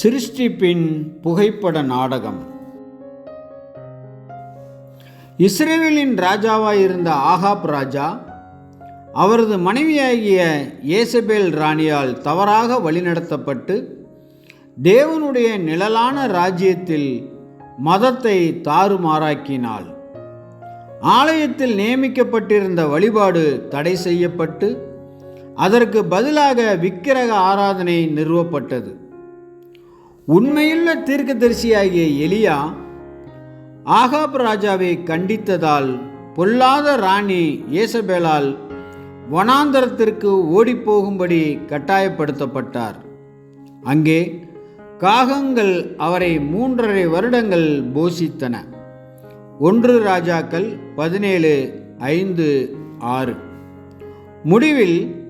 சிருஷ்டிப்பின் புகைப்பட நாடகம். இஸ்ரேலின் ராஜாவாயிருந்த ஆகாப் ராஜா அவரது மனைவியாகிய ஏசபேல் ராணியால் தவறாக வழிநடத்தப்பட்டு தேவனுடைய நிழலான ராஜ்யத்தில் மதத்தை தாறுமாறாக்கினாள். ஆலயத்தில் நியமிக்கப்பட்டிருந்த வழிபாடு தடை செய்யப்பட்டு அதற்கு பதிலாக விக்கிரக ஆராதனை நிறுவப்பட்டது. உண்மையுள்ள தீர்க்கதரிசியாகிய எலியா ஆகாப் ராஜாவை கண்டித்ததால் பொல்லாத ராணி ஏசபேலால் வனாந்தரத்திற்கு ஓடிப்போகும்படி கட்டாயப்படுத்தப்பட்டார். அங்கே காகங்கள் அவரை மூன்றரை வருடங்கள் போஷித்தன. ஒன்று ராஜாக்கள் பதினேழு ஐந்து ஆறு. முடிவில்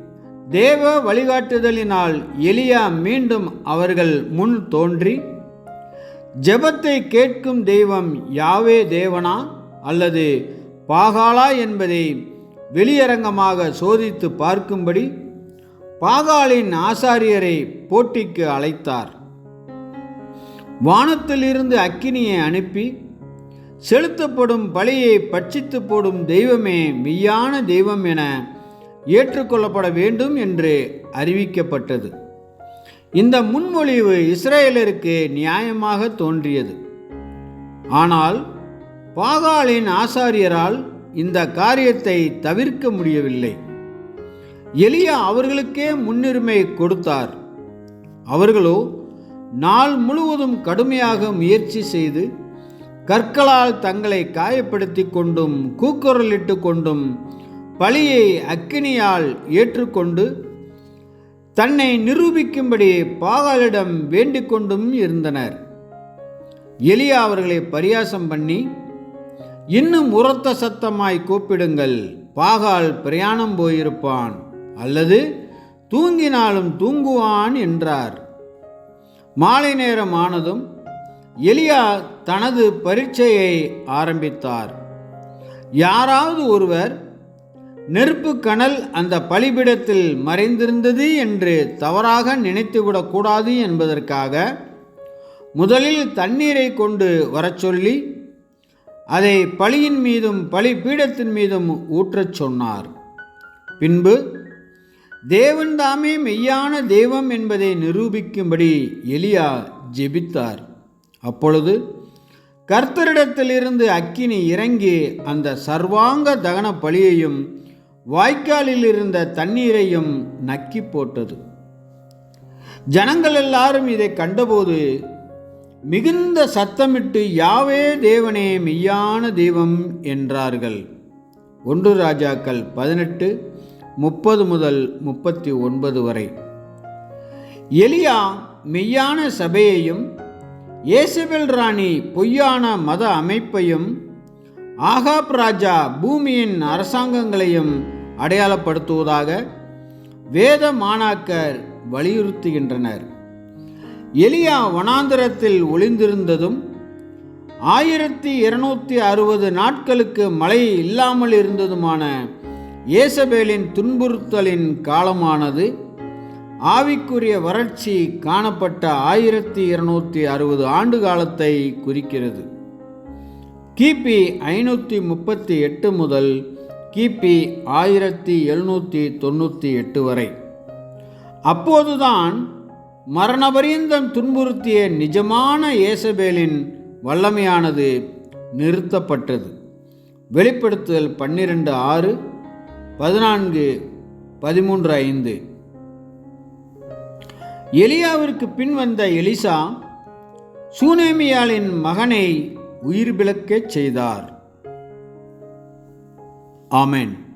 தேவ வழிகாட்டுதலினால் எலியா மீண்டும் அவர்கள் முன் தோன்றி ஜெபத்தை கேட்கும் தெய்வம் யாவே தேவனா? அல்லது பாகாலா என்பதை வெளியரங்கமாக சோதித்து பார்க்கும்படி பாகாலின் ஆசாரியரை போட்டிக்கு அழைத்தார். வானத்திலிருந்து அக்கினியை அனுப்பி செலுத்தப்படும் பலியை பட்சித்து போடும் தெய்வமே மெய்யான தெய்வம் என ஏற்றுக்கொள்ளப்பட வேண்டும் என்று அறிவிக்கப்பட்டது. இந்த முன்மொழிவு இஸ்ரேலருக்கு நியாயமாக தோன்றியது. ஆனால் பாகாலின் ஆசாரியரால் இந்த காரியத்தை தவிர்க்க முடியவில்லை. எலியா அவர்களுக்கே முன்னுரிமை கொடுத்தார். அவர்களோ நாள் முழுவதும் கடுமையாக முயற்சி செய்து கற்களால் தங்களை காயப்படுத்தி கொண்டும் கூக்குரலிட்டு கொண்டும் பழியை அக்கினியால் ஏற்றுக்கொண்டு தன்னை நிரூபிக்கும்படி பாகாலிடம் வேண்டிக் கொண்டும் இருந்தனர். எலியா அவர்களை பரியாசம் பண்ணி இன்னும் உரத்த சத்தமாய் கூப்பிடுங்கள் பாகால் பிரயாணம் போயிருப்பான் அல்லது தூங்கினாலும் தூங்குவான் என்றார். மாலை நேரம் ஆனதும் எலியா தனது பரீட்சையை ஆரம்பித்தார். யாராவது ஒருவர் நெருப்பு கணல் அந்த பலிபிடத்தில் மறைந்திருந்தது என்று தவறாக நினைத்துவிடக்கூடாது என்பதற்காக முதலில் தண்ணீரை கொண்டு வரச் சொல்லி அதை பலியின் மீதும் பலி பீடத்தின் மீதும் ஊற்றச் சொன்னார். பின்பு தேவன்தாமே மெய்யான தெய்வம் என்பதை நிரூபிக்கும்படி எலியா ஜெபித்தார். அப்பொழுது கர்த்தரிடத்திலிருந்து அக்கினி இறங்கி அந்த சர்வாங்க தகன பலியையும் வாய்க்காலில் இருந்த தண்ணீரையும் நக்கி போட்டது. ஜனங்கள் எல்லாரும் இதை கண்டபோது மிகுந்த சத்தமிட்டு யாவே தேவனே மெய்யான தெய்வம் என்றார்கள். ஒன்று ராஜாக்கள் பதினெட்டு முப்பது முதல் முப்பத்தி ஒன்பது வரை. எலியா மெய்யான சபையையும் ஏசபெல் ராணி பொய்யான மத அமைப்பையும் ஆகாப் ராஜா பூமியின் அரசாங்கங்களையும் அடையாளப்படுத்துவதாக வேத மாணாக்கர் வலியுறுத்துகின்றனர். எலியா வனாந்திரத்தில் ஒளிந்திருந்ததும் ஆயிரத்தி இருநூத்தி அறுபது நாட்களுக்கு மழை இல்லாமல் இருந்ததுமான ஏசபேலின் துன்புறுத்தலின் காலமானது ஆவிக்குரிய வறட்சி காணப்பட்ட ஆயிரத்தி இருநூத்தி அறுபது ஆண்டு காலத்தை குறிக்கிறது. கிபி ஐநூற்றி முப்பத்தி எட்டு முதல் கிபி ஆயிரத்தி எழுநூற்றி தொண்ணூற்றி எட்டு வரை. அப்போதுதான் மரணபரியந்தம் துன்புறுத்திய நிஜமான இயேசபேலின் வல்லமையானது நிறுத்தப்பட்டது. வெளிப்படுத்துதல் பன்னிரண்டு ஆறு பதினான்கு பதிமூன்று ஐந்து. எலியாவிற்கு பின் வந்த எலிசா சூனேமியாளின் மகனை உயிர் பிளக்கச் செய்தார். ஆமென்.